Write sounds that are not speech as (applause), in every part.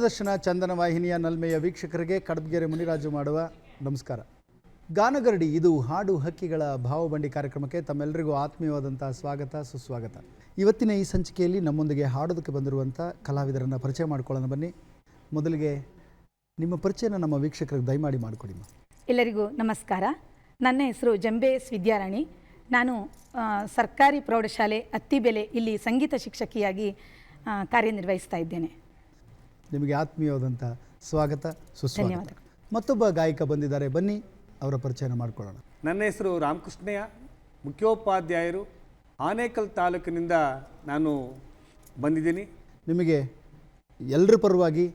ದೂರದರ್ಶನ ಚಂದನ ವಾಹಿನಿಯ ನಲ್ಮೆಯ ವೀಕ್ಷಕರಿಗೆ ಕಡಬಗೆರೆ ಮುನಿರಾಜು ಮಾಡುವ ನಮಸ್ಕಾರ. ಗಾನಗರಡಿ, ಇದು ಹಾಡು ಹಕ್ಕಿಗಳ ಭಾವಬಂಡಿ ಕಾರ್ಯಕ್ರಮಕ್ಕೆ ತಮ್ಮೆಲ್ಲರಿಗೂ ಆತ್ಮೀಯವಾದಂಥ ಸ್ವಾಗತ, ಸುಸ್ವಾಗತ. ಇವತ್ತಿನ ಈ ಸಂಚಿಕೆಯಲ್ಲಿ ನಮ್ಮೊಂದಿಗೆ ಹಾಡೋದಕ್ಕೆ ಬಂದಿರುವಂಥ ಕಲಾವಿದರನ್ನು ಪರಿಚಯ ಮಾಡಿಕೊಳ್ಳೋಣ ಬನ್ನಿ. ಮೊದಲಿಗೆ ನಿಮ್ಮ ಪರಿಚಯನ ನಮ್ಮ ವೀಕ್ಷಕರಿಗೆ ದಯಮಾಡಿ ಮಾಡಿಕೊಡಿ ಎಲ್ಲರಿಗೂ ನಮಸ್ಕಾರ. ನನ್ನ ಹೆಸರು ಜಂಬೇಸ್ ವಿದ್ಯಾರಾಣಿ. ನಾನು ಸರ್ಕಾರಿ ಪ್ರೌಢಶಾಲೆ ಅತ್ತಿಬೆಲೆ ಇಲ್ಲಿ ಸಂಗೀತ ಶಿಕ್ಷಕಿಯಾಗಿ ಕಾರ್ಯನಿರ್ವಹಿಸ್ತಾ ಇದ್ದೇನೆ. ನಿಮಗೆ ಆತ್ಮೀಯವಾದಂಥ ಸ್ವಾಗತ ಸುಸ್ವಾಗತ. ಮತ್ತೊಬ್ಬ ಗಾಯಕ ಬಂದಿದ್ದಾರೆ. ಬನ್ನಿ ಅವರ ಪರಿಚಯನ ಮಾಡಿಕೊಳ್ಳೋಣ. ನನ್ನ ಹೆಸರು ರಾಮಕೃಷ್ಣಯ್ಯ. ಮುಖ್ಯೋಪಾಧ್ಯಾಯರು ಆನೇಕಲ್ ತಾಲೂಕಿನಿಂದ ನಾನು ಬಂದಿದ್ದೀನಿ. ನಿಮಗೆ ಎಲ್ಲರ ಪರವಾಗಿ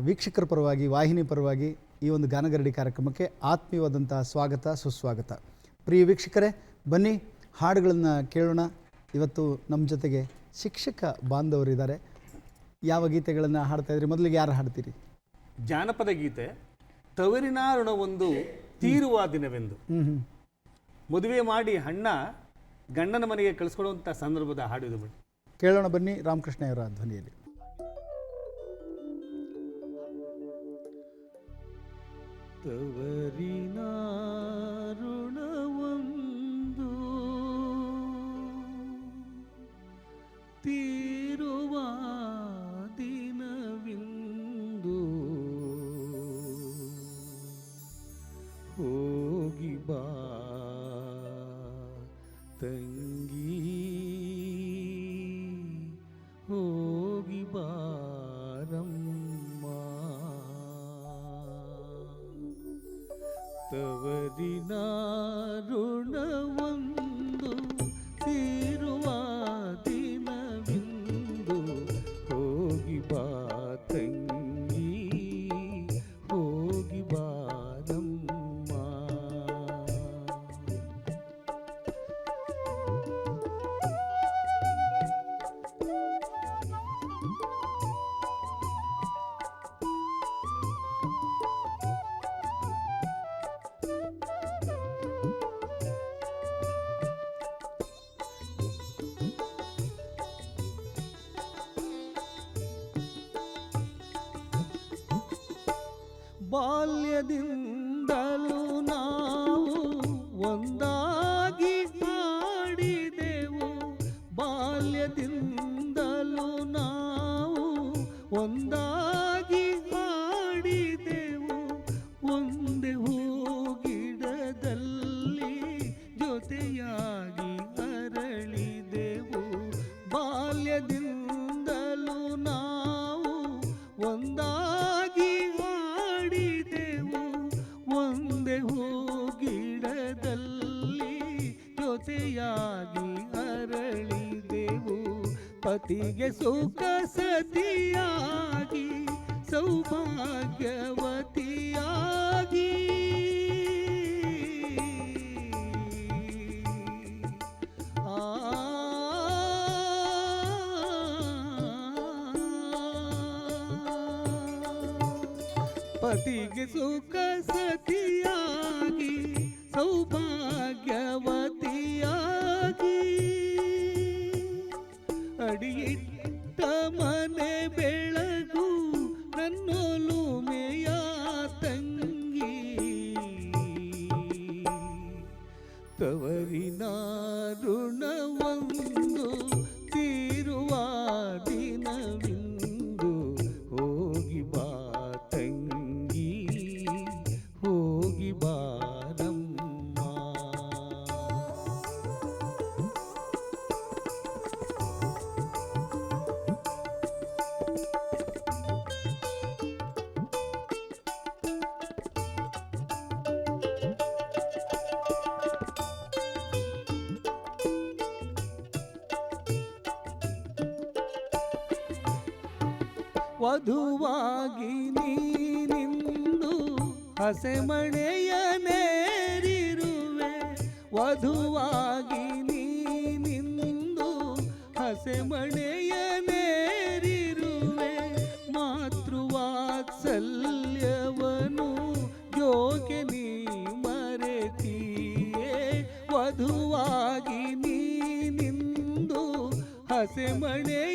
ವೀಕ್ಷಕರ ಪರವಾಗಿ ವಾಹಿನಿ ಪರವಾಗಿ ಈ ಒಂದು ಗಾನಗರಡಿ ಕಾರ್ಯಕ್ರಮಕ್ಕೆ ಆತ್ಮೀಯವಾದಂಥ ಸ್ವಾಗತ ಸುಸ್ವಾಗತ. ಪ್ರಿಯ ವೀಕ್ಷಕರೇ ಬನ್ನಿ ಹಾಡುಗಳನ್ನು ಕೇಳೋಣ. ಇವತ್ತು ನಮ್ಮ ಜೊತೆಗೆ ಶಿಕ್ಷಕ ಬಾಂಧವರಿದ್ದಾರೆ. ಯಾವ ಗೀತೆಗಳನ್ನು ಹಾಡ್ತಾ ಇದ್ರಿ? ಮೊದಲಿಗೆ ಯಾರು ಹಾಡ್ತೀರಿ? ಜಾನಪದ ಗೀತೆ ತವರಿನ ಋಣವೊಂದು ತೀರುವ ದಿನವೆಂದು. ಮದುವೆ ಮಾಡಿ ಹಣ್ಣ ಗಂಡನ ಮನೆಗೆ ಕಳಿಸ್ಕೊಡುವಂಥ ಸಂದರ್ಭದ ಹಾಡು ಇದು ಬಿಡಿ. ಕೇಳೋಣ ಬನ್ನಿ ರಾಮಕೃಷ್ಣಯವರ ಧ್ವನಿಯಲ್ಲಿ. ತವರಿನ ಋಣವೊಂದು tem ಬಾಲ್ಯದಿಂದಲೂ ಜೊತೆಯಾಗಿ ಅರಳಿದೆವು ಪತಿಗೆ ಸುಖ ಸತಿಯಾಗಿ ಸೌಭಾಗ್ಯವತಿಯಾಗಿ ಪತಿಗೆ ಸುಖ ಸತಿಯಾಗಿ ಸೌಭಾಗ್ಯವತಿಯಾಗಿ ಅಡಿಯಿಟ್ಟ ಮನೆ ಬೆಳಗು ನನ್ನೊಲುಮೆಯ ತಂಗಿ ತವರಿನ ಹಸೆಮಣೆಯ ನೇರಿರುವೆ ವಧುವಾಗಿ ನೀನಿಂದು ಹಸೆಮಣೆಯ ನೇರಿರುವೆ ಮಾತೃವಾತ್ಸಲ್ಯವನು ಯೋಗ್ಯ ನೀ ಮರೆತೀಯೇ ವಧುವಾಗಿ ನೀನಿಂದು ಹಸೆಮಣೆಯ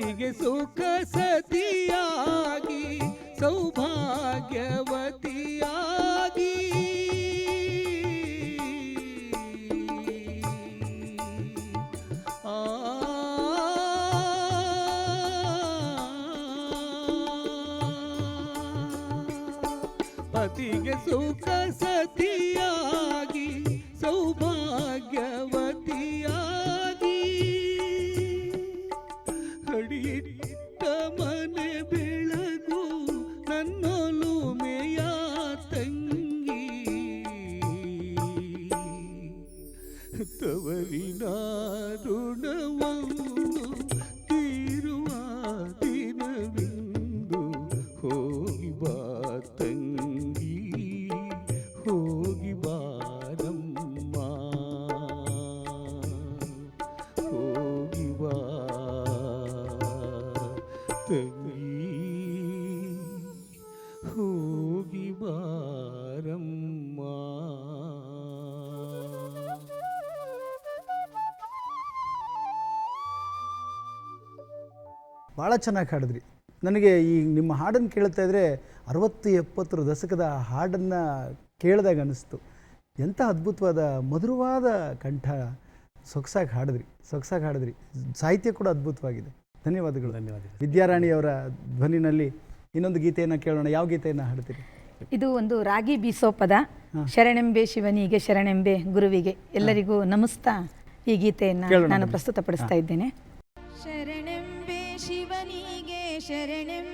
ಮನಸ್ಸಿಗೆ ಸುಖ ಸತಿಯಾಗಿ ಸೌಭಾಗ್ಯವತಿಯಾಗಿ ಪತಿಗೆ ಸುಖ ಸ ಭಾಳ ಚೆನ್ನಾಗಿ ಹಾಡಿದ್ರಿ. ನನಗೆ ಈ ನಿಮ್ಮ ಹಾಡನ್ನು ಕೇಳ್ತಾ ಇದ್ದರೆ ಅರವತ್ತು ಎಪ್ಪತ್ತರ ದಶಕದ ಹಾಡನ್ನು ಕೇಳಿದಾಗ ಅನ್ನಿಸ್ತು ಎಂಥ ಅದ್ಭುತವಾದ ಮಧುರವಾದ ಕಂಠ ಸೊಗಸಾಗಿ ಹಾಡಿದ್ರಿ ಸೊಗಸಾಗಿ ಹಾಡಿದ್ರಿ. ಸಾಹಿತ್ಯ ಕೂಡ ಅದ್ಭುತವಾಗಿದೆ. ಧನ್ಯವಾದಗಳು. ಧನ್ಯವಾದ ವಿದ್ಯಾರಾಣಿಯವರ ಧ್ವನಿನಲ್ಲಿ ಇನ್ನೊಂದು ಗೀತೆಯನ್ನು ಕೇಳೋಣ. ಯಾವ ಗೀತೆಯನ್ನು ಹಾಡ್ತೀರಿ? ಇದು ಒಂದು ರಾಗಿ ಬೀಸೋ ಪದ. ಶರಣೆಂಬೆ ಶಿವನಿಗೆ ಶರಣೆಂಬೆ ಗುರುವಿಗೆ. ಎಲ್ಲರಿಗೂ ನಮಸ್ತಾ. ಈ ಗೀತೆಯನ್ನು ನಾನು ಪ್ರಸ್ತುತಪಡಿಸ್ತಾ ಇದ್ದೇನೆ. ശരണം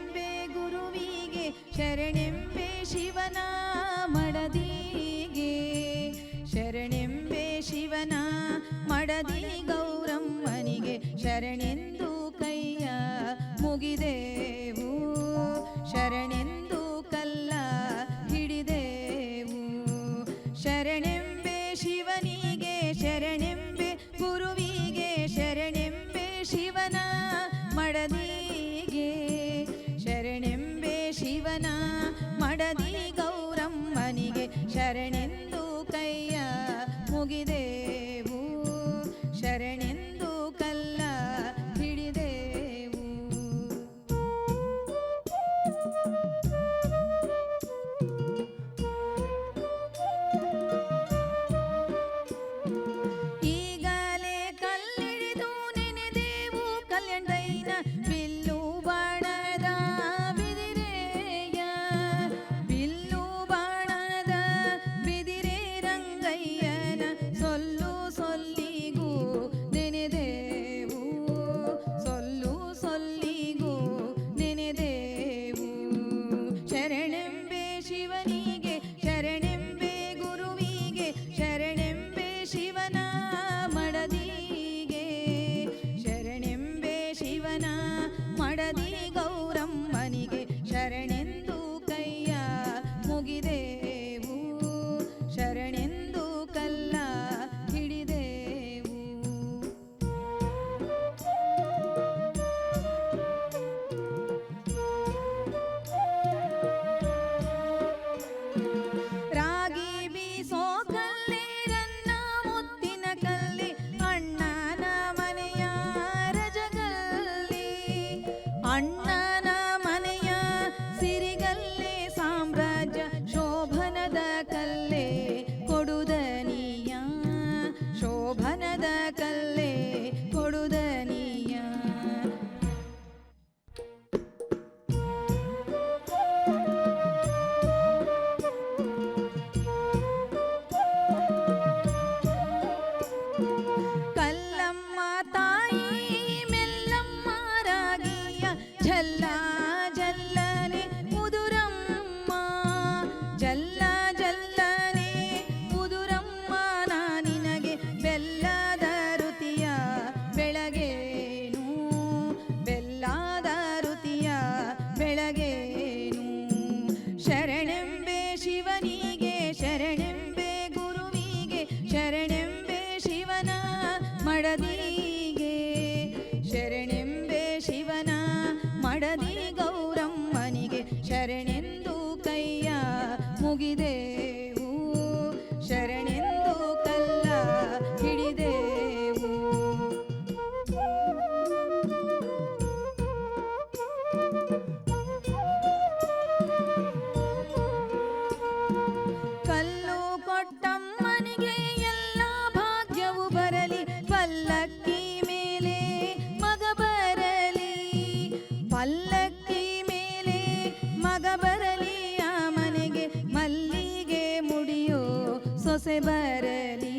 ಸೊಸೆ ಬರಲಿ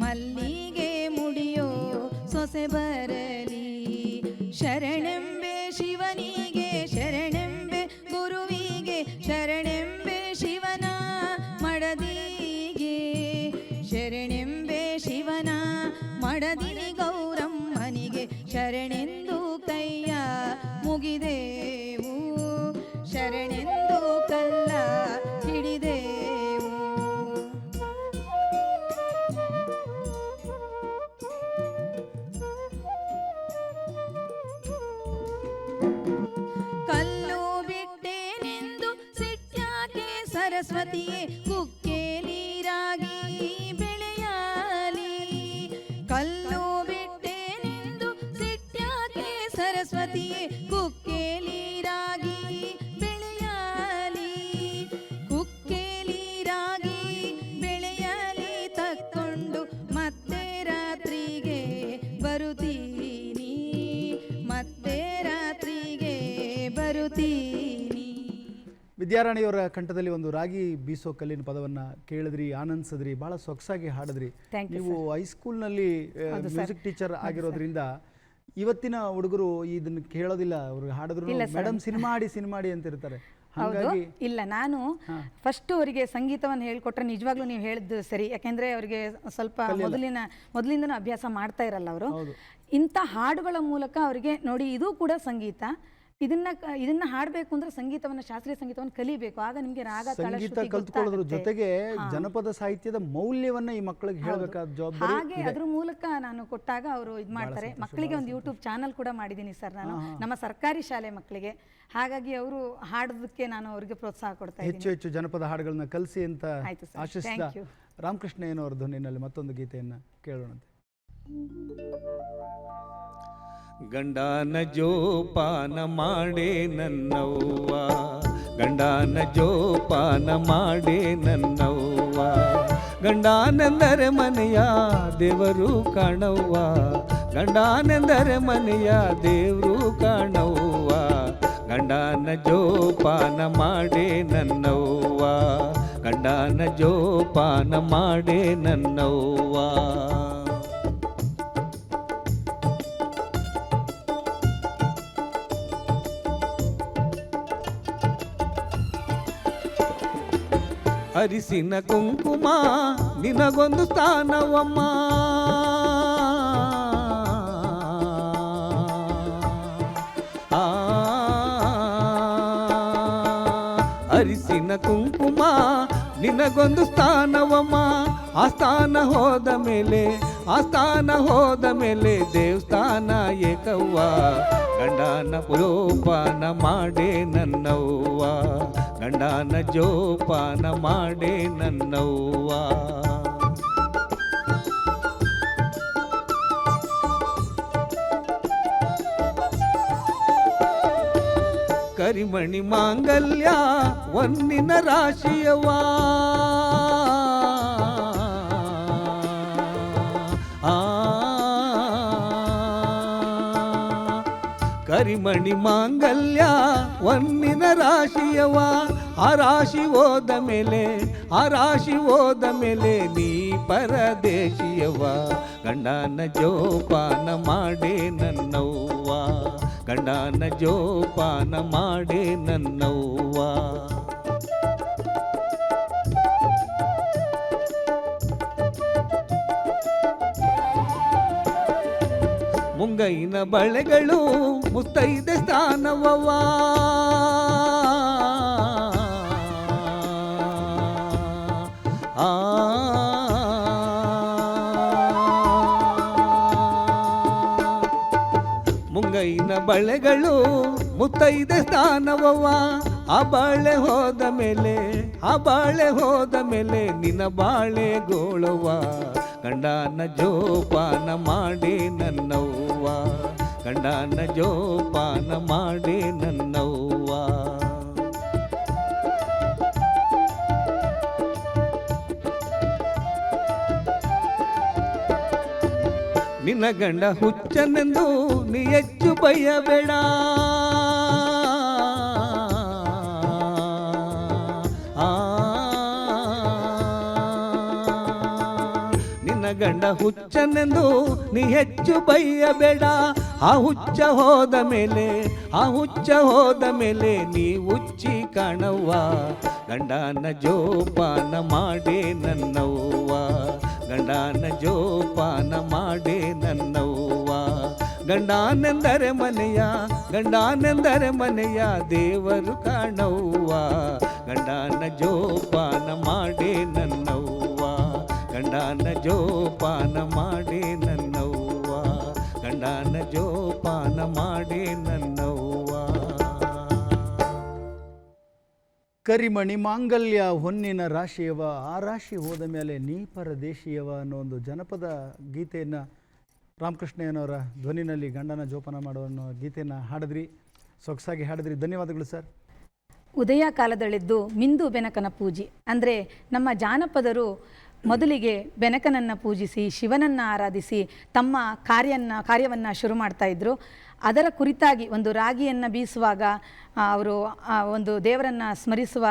ಮಲ್ಲಿಗೆ ಮುಡಿಯೋ ಸೊಸೆ ಬರಲಿ. सरस्वती कुक ವಿದ್ಯಾರಾಣಿಯವರ ಕಂಠದಲ್ಲಿ ಒಂದು ರಾಗಿ ಬೀಸೋ ಕಲ್ಲಿನ ಪದವನ್ನ ಕೇಳಿದ್ರಿ ಆನಂದಿಸಿದ್ರಿ ಬಹಳ ಸೊಗಸಾಗಿ ಹಾಡಿದ್ರಿ. ನೀವು ಹೈಸ್ಕೂಲ್ನಲ್ಲಿ ಮ್ಯೂಸಿಕ್ ಟೀಚರ್ ಆಗಿರೋದ್ರಿಂದ ಇವತ್ತಿನ ಹುಡುಗರು ಇದನ್ನ ಕೇಳೋದಿಲ್ಲ ಅವ್ರಿಗೆ ಹಾಡಿದ್ರು. ಮೇಡಮ್ ಸಿನಿಮಾ ಆಡಿ ಸಿನಿಮಾ ಆಡಿ ಅಂತಿರ್ತಾರೆ. (laughs) ಹೌದು. ಹಾಗಾಗಿ ಇಲ್ಲ ನಾನು ಫಸ್ಟ್ ಅವರಿಗೆ ಸಂಗೀತವನ್ನು ಹೇಳ್ಕೊಟ್ರೆ ನಿಜವಾಗ್ಲೂ ನೀವು ಹೇಳಿದ್ದು ಸರಿ. ಯಾಕೆಂದ್ರೆ ಅವರಿಗೆ ಸ್ವಲ್ಪ ಮೊದಲಿನ ಮೊದಲಿಂದನೂ ಅಭ್ಯಾಸ ಮಾಡ್ತಾ ಇರಲ್ಲ ಅವರು. ಹೌದು. ಇಂಥ ಹಾಡುಗಳ ಮೂಲಕ ಅವರಿಗೆ ನೋಡಿ ಇದು ಕೂಡ ಸಂಗೀತ. ಇದನ್ನ ಇದನ್ನ ಹಾಡಬೇಕು ಅಂದ್ರೆ ಸಂಗೀತವನ್ನ ಶಾಸ್ತ್ರೀಯ ಸಂಗೀತವನ್ನು ಕಲಿಬೇಕು. ಆಗ ನಿಮಗೆ ರಾಗ ಸಂಗೀತ ಕಲ್ತ್ಕೊಳ್ಳೋದ್ರ ಜೊತೆಗೆ ಜನಪದ ಸಾಹಿತ್ಯದ ಮೌಲ್ಯವನ್ನ ಈ ಮಕ್ಕಳಿಗೆ ಹೇಳಬೇಕಾದ ಜವಾಬ್ದಾರಿ ಹಾಗೆ ಅದ್ರ ಮೂಲಕ ನಾನು ಕೊಟ್ಟಾಗ ಅವರು ಇದು ಮಾಡ್ತಾರೆ. ಮಕ್ಕಳಿಗೆ ಒಂದು ಯೂಟ್ಯೂಬ್ ಚಾನಲ್ ಕೂಡ ಮಾಡಿದ್ದೀನಿ ಸರ್ ನಾನು. ನಮ್ಮ ಸರ್ಕಾರಿ ಶಾಲೆ ಮಕ್ಕಳಿಗೆ ಹಾಗಾಗಿ ಅವರು ಹಾಡೋದಕ್ಕೆ ನಾನು ಅವರಿಗೆ ಪ್ರೋತ್ಸಾಹ ಕೊಡ್ತಾ ಹೆಚ್ಚು ಹೆಚ್ಚು ಜನಪದ ಹಾಡುಗಳನ್ನ ಕಲಿಸಿ ಅಂತ. ಆಶಿಸ್ತಾ. ರಾಮಕೃಷ್ಣ ಏನೋ ಧ್ವನಿನಲ್ಲಿ ಮತ್ತೊಂದು ಗೀತೆಯನ್ನ ಕೇಳೋಣಂತೆ. ಗಂಡನ ಜೋಪಾನ ಮಾಡೇ ನನ್ನವ್ವ. ಗಂಡನ ಜೋಪಾನ ಮಾಡೇ ನನ್ನವ್ವ. ಗಂಡನೆಂದರೆ ಮನೆಯ ದೇವರು ಕಾಣವ್ವ. ಗಂಡನೆಂದರೆ ಮನೆಯ ದೇವರು ಕಾಣವ್ವ. ಗಂಡನ ಜೋಪಾನ ಮಾಡೇ ನನ್ನವ್ವ. ಗಂಡನ ಜೋಪಾನ ಮಾಡೇ ನನ್ನವ್ವ. ಅರಿಸಿನ ಕುಂಕುಮ ನಿನಗೊಂದು ಸ್ಥಾನವಮ್ಮ. ಅರಿಸಿನ ಕುಂಕುಮ ನಿನಗೊಂದು ಸ್ಥಾನವಮ್ಮ. ಆ ಸ್ಥಾನ ಹೋದ ಮೇಲೆ ಆ ಸ್ಥಾನ ಹೋದ ಮೇಲೆ ದೇವಸ್ಥಾನ ಏಕವ್ವ. ಗಂಡನ ಜೋಪಾನ ಮಾಡೇ ನನ್ನವ್ವ. ಗಂಡನ ಜೋಪಾನ ಮಾಡೇ ನನ್ನವ್ವ. ಕರಿಮಣಿ ಮಾಂಗಲ್ಯ, ಒಂದಿನ ರಾಶಿಯವಾ ಕರಿಮಣಿ ಮಾಂಗಲ್ಯ ಒಂದಿನ ರಾಶಿಯವ, ಆ ರಾಶಿ ಹೋದ ಮೇಲೆ, ಆ ರಾಶಿ ಹೋದ ಮೇಲೆ ನೀ ಪರದೇಶಿಯವ. ಗಂಡನ ಜೋಪಾನ ಮಾಡೇ ನನ್ನವ್ವ, ಗಂಡನ ಜೋಪಾನ ಮಾಡೇ ನನ್ನವ್ವ. ಮುಂಗೈನ ಬಳೆಗಳು ಮುತ್ತೈದೆ ಸ್ಥಾನವವ. ಆ. ಮುಂಗೈನ ಬಳೆಗಳು ಮುತ್ತೈದೆ ಸ್ಥಾನವವ. ಆ ಬಾಳೆ ಹೋದ ಮೇಲೆ, ಆ ಬಾಳೆ ಹೋದ ಮೇಲೆ ನಿನ್ನ ಬಾಳೆ ಗೋಳವ್ವ. ಗಂಡನ ಜೋಪಾನ ಮಾಡಿ ನನ್ನವ್ವ. ಗಂಡನ ಜೋಪಾನ ಮಾಡಿ ನನ್ನವ್ವ. ನಿನ್ನ ಗಂಡ ಹುಚ್ಚನೆಂದು ನೀ ಹೆಚ್ಚು ಬಯ್ಯಬೇಡ. ಗಂಡ ಹುಚ್ಚನೆಂದು ನೀ ಹೆಚ್ಚು ಬೈಯಬೇಡ. ಆ ಹುಚ್ಚ ಹೋದ ಮೇಲೆ, ಆ ಹುಚ್ಚ ಹೋದ ಮೇಲೆ ನೀ ಹುಚ್ಚಿ ಕಾಣವ್ವ. ಗಂಡನ ಜೋಪಾನ ಮಾಡೇ ನನ್ನವ್ವ. ಗಂಡನ ಜೋಪಾನ ಮಾಡೇ ನನ್ನವ್ವ. ಗಂಡನೆಂದರೆ ಮನೆಯ ಗಂಡನೆಂದರೆ ಮನೆಯ ದೇವರು ಕಾಣವ್ವ. ಗಂಡನ ಜೋಪಾನ ಮಾಡಿ ಗಂಡನ ಜೋಪಾನ ಮಾಡಿ ನನ್ನವ್ವ. ಗಂಡನ ಜೋಪಾನ ಮಾಡಿ ನನ್ನವ್ವ. ಕರಿಮಣಿ ಮಾಂಗಲ್ಯ ಹೊನ್ನಿನ ರಾಶಿಯವ ಆ ರಾಶಿ ಹೋದ ಮೇಲೆ ನೀ ಪರದೇಶಿಯವ ಅನ್ನೋ ಒಂದು ಜನಪದ ಗೀತೆಯನ್ನು ರಾಮಕೃಷ್ಣಯ್ಯನವರ ಧ್ವನಿನಲ್ಲಿ ಗಂಡನ ಜೋಪಾನ ಮಾಡುವ ಅನ್ನೋ ಗೀತೆಯನ್ನು ಹಾಡಿದ್ರಿ. ಸೊಗಸಾಗಿ ಹಾಡಿದ್ರಿ. ಧನ್ಯವಾದಗಳು ಸರ್. ಉದಯ ಕಾಲದಲ್ಲಿದ್ದು ಮಿಂದು ಬೆನಕನ ಪೂಜೆ. ಅಂದರೆ ನಮ್ಮ ಜಾನಪದರು ಮೊದಲಿಗೆ ಬೆನಕನನ್ನು ಪೂಜಿಸಿ, ಶಿವನನ್ನು ಆರಾಧಿಸಿ, ತಮ್ಮ ಕಾರ್ಯನ ಕಾರ್ಯವನ್ನು ಶುರು ಮಾಡ್ತಾ ಇದ್ದರು ಅದರ ಕುರಿತಾಗಿ ಒಂದು ರಾಗಿಯನ್ನು ಬೀಸುವಾಗ ಅವರು ಒಂದು ದೇವರನ್ನು ಸ್ಮರಿಸುವ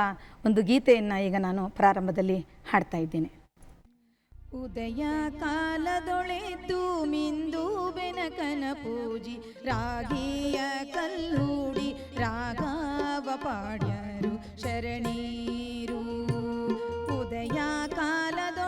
ಒಂದು ಗೀತೆಯನ್ನು ಈಗ ನಾನು ಪ್ರಾರಂಭದಲ್ಲಿ ಹಾಡ್ತಾ ಇದ್ದೇನೆ. ಉದಯ ಕಾಲದೊಳೆದು ಮಿಂದು ಬೆನಕನ ಪೂಜಿ, ರಾಗಿಯ ಕಲ್ಲೂಡಿ ರಾಗವ ಪಾಡ್ಯರು ಶರಣೀರು. ಉದಯ ಕಾಲದೊಳೆದ್ದು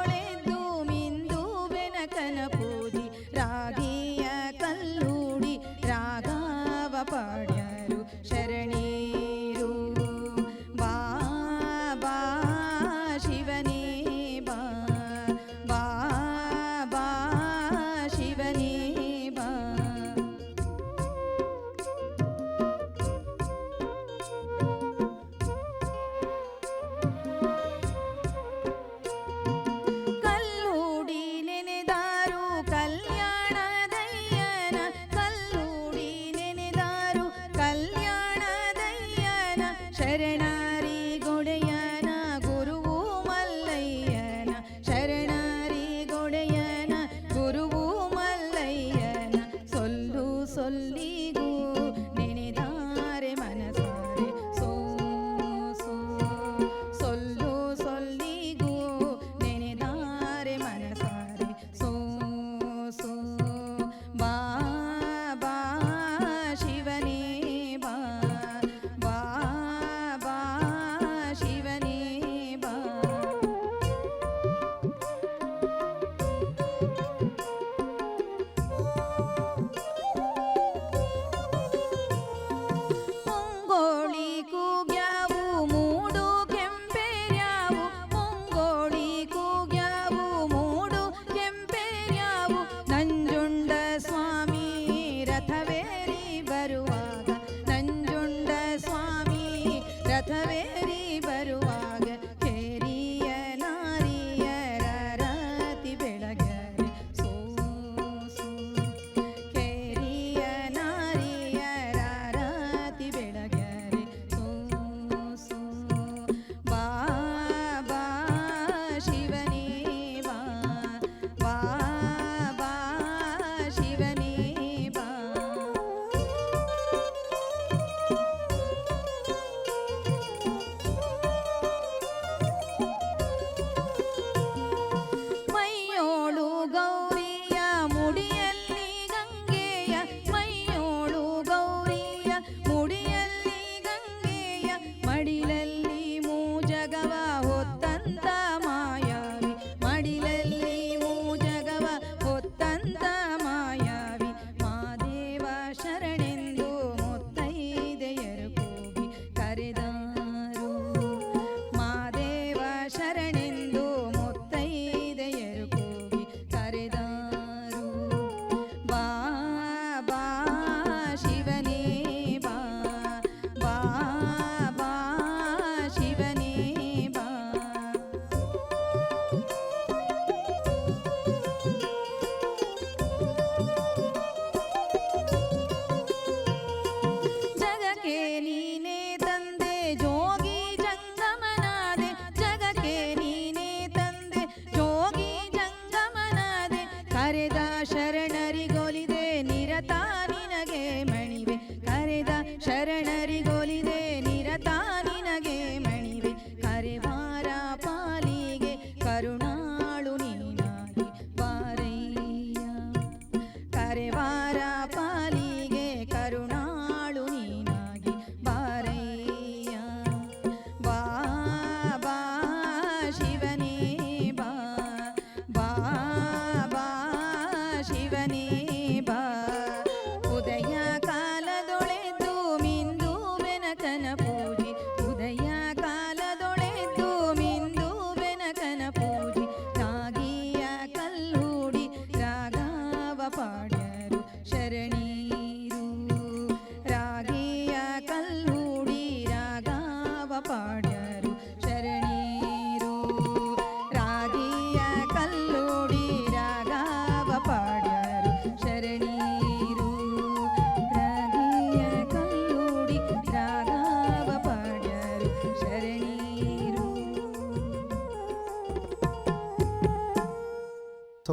ಕರೆದ ಶರಣರಿಗೊಲಿದೆ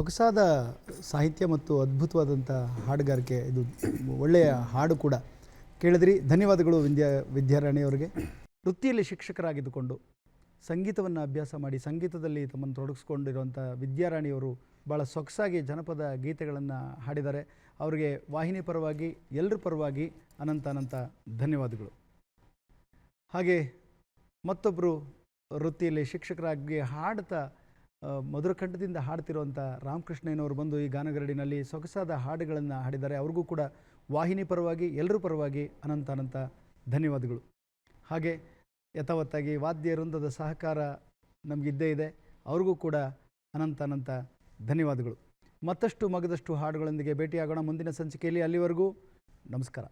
ಸೊಗಸಾದ ಸಾಹಿತ್ಯ ಮತ್ತು ಅದ್ಭುತವಾದಂಥ ಹಾಡುಗಾರಿಕೆ. ಇದು ಒಳ್ಳೆಯ ಹಾಡು ಕೂಡ. ಕೇಳಿದ್ರಿ, ಧನ್ಯವಾದಗಳು ವಿದ್ಯಾ ವಿದ್ಯಾರಾಣಿಯವರಿಗೆ ವೃತ್ತಿಯಲ್ಲಿ ಶಿಕ್ಷಕರಾಗಿದ್ದುಕೊಂಡು ಸಂಗೀತವನ್ನು ಅಭ್ಯಾಸ ಮಾಡಿ, ಸಂಗೀತದಲ್ಲಿ ತಮ್ಮನ್ನು ತೊಡಗಿಸ್ಕೊಂಡಿರುವಂಥ ವಿದ್ಯಾರಾಣಿಯವರು ಭಾಳ ಸೊಗಸಾಗಿ ಜನಪದ ಗೀತೆಗಳನ್ನು ಹಾಡಿದ್ದಾರೆ. ಅವರಿಗೆ ವಾಹಿನಿ ಪರವಾಗಿ ಎಲ್ಲರ ಪರವಾಗಿ ಅನಂತ ಅನಂತ ಧನ್ಯವಾದಗಳು. ಹಾಗೆ ಮತ್ತೊಬ್ಬರು ವೃತ್ತಿಯಲ್ಲಿ ಶಿಕ್ಷಕರಾಗಿ ಹಾಡ್ತಾ ಆ, ಮಧುರ ಕಂಠದಿಂದ ಹಾಡ್ತಿರುವಂಥ ರಾಮಕೃಷ್ಣಯ್ಯನವರು ಬಂದು ಈ ಗಾನಗರಡಿನಲ್ಲಿ ಸೊಗಸಾದ ಹಾಡುಗಳನ್ನು ಹಾಡಿದ್ದಾರೆ. ಅವ್ರಿಗೂ ಕೂಡ ವಾಹಿನಿ ಪರವಾಗಿ ಎಲ್ಲರೂ ಪರವಾಗಿ ಅನಂತ ಅನಂತ ಧನ್ಯವಾದಗಳು. ಹಾಗೆ ಯಥಾವತ್ತಾಗಿ ವಾದ್ಯ ವೃಂದದ ಸಹಕಾರ ನಮಗಿದ್ದೇ ಇದೆ. ಅವ್ರಿಗೂ ಕೂಡ ಅನಂತ ಅನಂತ ಧನ್ಯವಾದಗಳು. ಮತ್ತಷ್ಟು ಮಗದಷ್ಟು ಹಾಡುಗಳೊಂದಿಗೆ ಭೇಟಿಯಾಗೋಣ. ಮುಂದಿನ ಸಂಚಿಕೆಯಲ್ಲಿ ಅಲ್ಲಿವರೆಗೂ ನಮಸ್ಕಾರ.